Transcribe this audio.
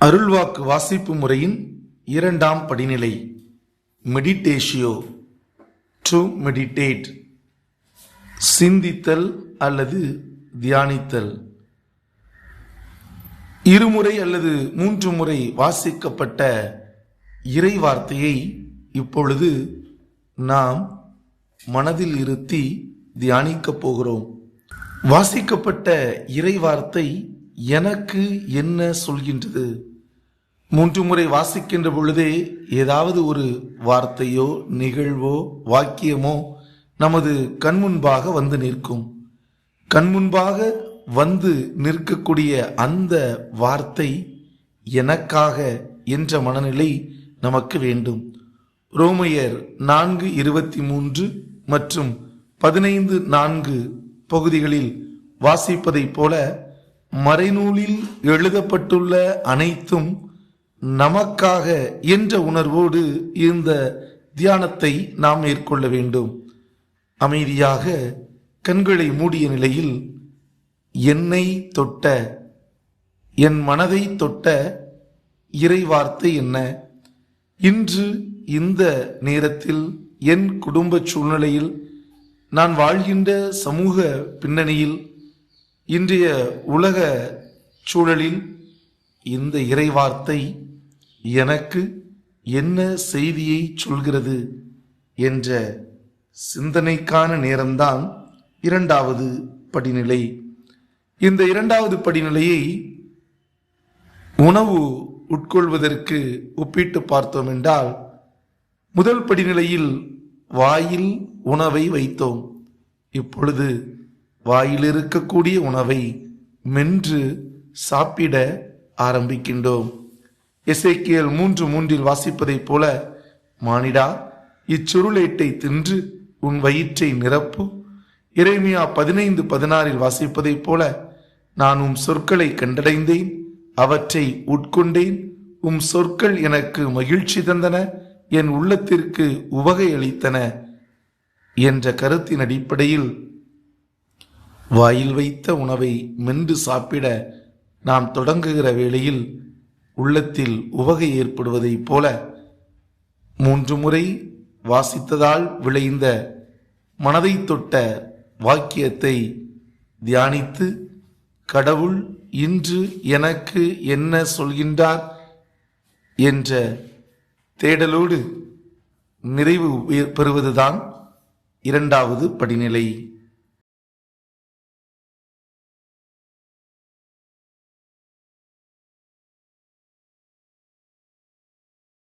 அருள்வாக்கு வாசிப்பு முறையின் இரண்டாம் படிநிலை. மெடிடேஷியோ டு மெடிடேட் சிந்தித்தல் அல்லது தியானித்தல். இருமுறை அல்லது மூன்று முறை வாசிக்கப்பட்ட இறை வார்த்தையை இப்பொழுது நாம் மனதில் இருத்தி தியானிக்கப் போகிறோம். வாசிக்கப்பட்ட இறை வார்த்தை எனக்கு என்ன சொல்கின்றது? மூன்று முறை வாசிக்கின்ற பொழுதே ஏதாவது ஒரு வார்த்தையோ நிகழ்வோ வாக்கியமோ நமது கண்முன்பாக வந்து நிற்கும். கண்முன்பாக வந்து நிற்கக்கூடிய அந்த வார்த்தை எனக்காக என்ற மனநிலை நமக்கு வேண்டும். ரோமையர் நான்கு இருபத்தி மூன்று மற்றும் பதினைந்து நான்கு பகுதிகளில் வாசிப்பதைப் போல மறைநூலில் எழுதப்பட்டுள்ள அனைத்தும் நமக்காக என்ற உணர்வோடு இந்த தியானத்தை நாம் மேற்கொள்ள வேண்டும். அமைதியாக கண்களை மூடிய நிலையில் என்னை தொட்ட என் மனதை தொட்ட இறைவார்த்தை என்ன? இன்று இந்த நேரத்தில் என் குடும்ப சூழ்நிலையில் நான் வாழ்கின்ற சமூக பின்னணியில் இன்றைய உலக சூழலில் இந்த இறைவார்த்தை எனக்கு என்ன செய்தியை சொல்கிறது என்ற சிந்தனைக்கான நேரம்தான் இரண்டாவது படிநிலை. இந்த இரண்டாவது படிநிலையை உணவு உட்கொள்வதற்கு ஒப்பிட்டு பார்த்தோம் என்றால் முதல் படிநிலையில் வாயில் உணவை வைத்தோம். இப்பொழுது வாயில் இருக்கக்கூடிய உணவை மென்று சாப்பிட ஆரம்பிக்கின்றோம். எசைக்கியல் மூன்று மூன்றில் வாசிப்பதைப் போல மானிடா இச்சுருளேட்டை தின்று உன் வயிற்றை நிரப்பு. இறைமையா பதினைந்து பதினாறில் வாசிப்பதைப் போல நான் உம் சொற்களை கண்டடைந்தேன் அவற்றை உட்கொண்டேன் உம் சொற்கள் எனக்கு மகிழ்ச்சி தந்தன என் உள்ளத்திற்கு உவகை அளித்தன. என்ற கருத்தின் அடிப்படையில் வாயில் வைத்த உணவை மென்று சாப்பிட நாம் தொடங்குகிற வேளையில் உள்ளத்தில் உவகை ஏற்படுவதைப் போல மூன்று முறை வாசித்ததால் விளைந்த மனதை தொட்ட வாக்கியத்தை தியானித்து கடவுள் இன்று எனக்கு என்ன சொல்கின்றார்? என்ற தேடலோடு நிறைவு பெறுவதுதான் இரண்டாவது படிநிலை.